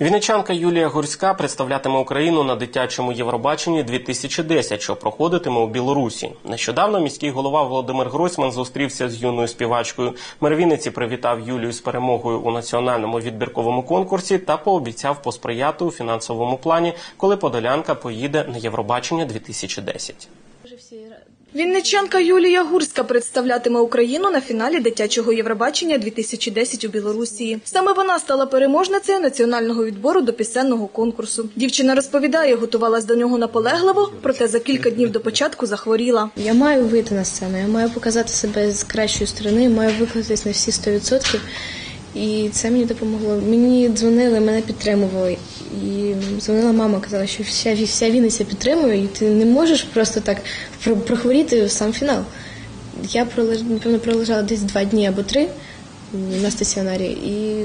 Вінничанка Юлія Гурська представлятиме Україну на дитячому Євробаченні 2010, що проходитиме у Білорусі. Нещодавно міський голова Володимир Гройсман зустрівся з юною співачкою. Мер Вінниці привітав Юлію з перемогою у національному відбірковому конкурсі та пообіцяв посприяти у фінансовому плані, коли подолянка поїде на Євробачення 2010. Вінничанка Юлія Гурська представлятиме Україну на фіналі дитячого Євробачення 2010 у Білорусі. Саме вона стала переможницею національного відбору до пісенного конкурсу. Дівчина розповідає, готувалась до нього наполегливо, проте за кілька днів до початку захворіла. Я маю вийти на сцену, я маю показати себе з кращої сторони, маю виклатись на всі 100%. І це мені допомогло. Мені дзвонили, мене підтримували. І дзвонила мама, казала, що вся, вся Вінниця підтримує, і ти не можеш просто так прохворіти сам фінал. Я напевно пролежала десь два дні або три на стаціонарі і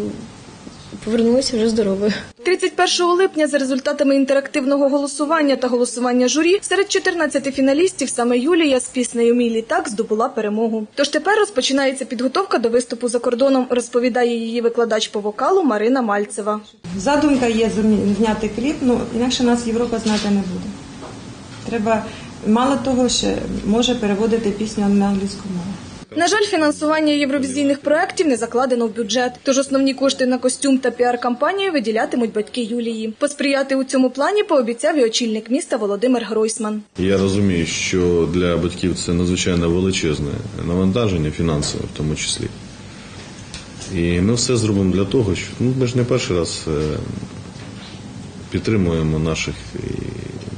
повернулася вже здоровою. 31 липня за результатами інтерактивного голосування та голосування журі серед 14 фіналістів саме Юлія з піснею Мій літак здобула перемогу. Тож тепер розпочинається підготовка до виступу за кордоном, розповідає її викладач по вокалу Марина Мальцева. Задумка є зняти кліп, ну інакше нас Європа знати не буде. Треба мало того, ще може переводити пісню на англійську мову. На жаль, фінансування євровізійних проєктів не закладено в бюджет, тож основні кошти на костюм та піар-кампанію виділятимуть батьки Юлії. Посприяти у цьому плані пообіцяв і очільник міста Володимир Гройсман. Я розумію, що для батьків це надзвичайно величезне навантаження фінансове в тому числі. І ми все зробимо для того, що ну, ми ж не перший раз е, підтримуємо наших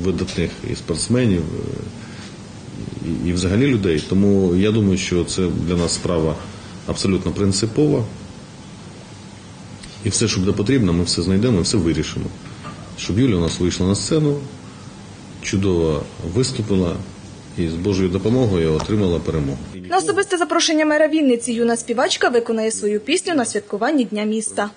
видатних і спортсменів, е, і, взагалі людей. Тому я думаю, що це для нас справа абсолютно принципова. І все, що буде потрібно, ми все знайдемо і все вирішимо. Щоб Юля у нас вийшла на сцену, чудово виступила і з Божою допомогою отримала перемогу. На особисте запрошення мера Вінниці юна співачка виконає свою пісню на святкуванні Дня міста.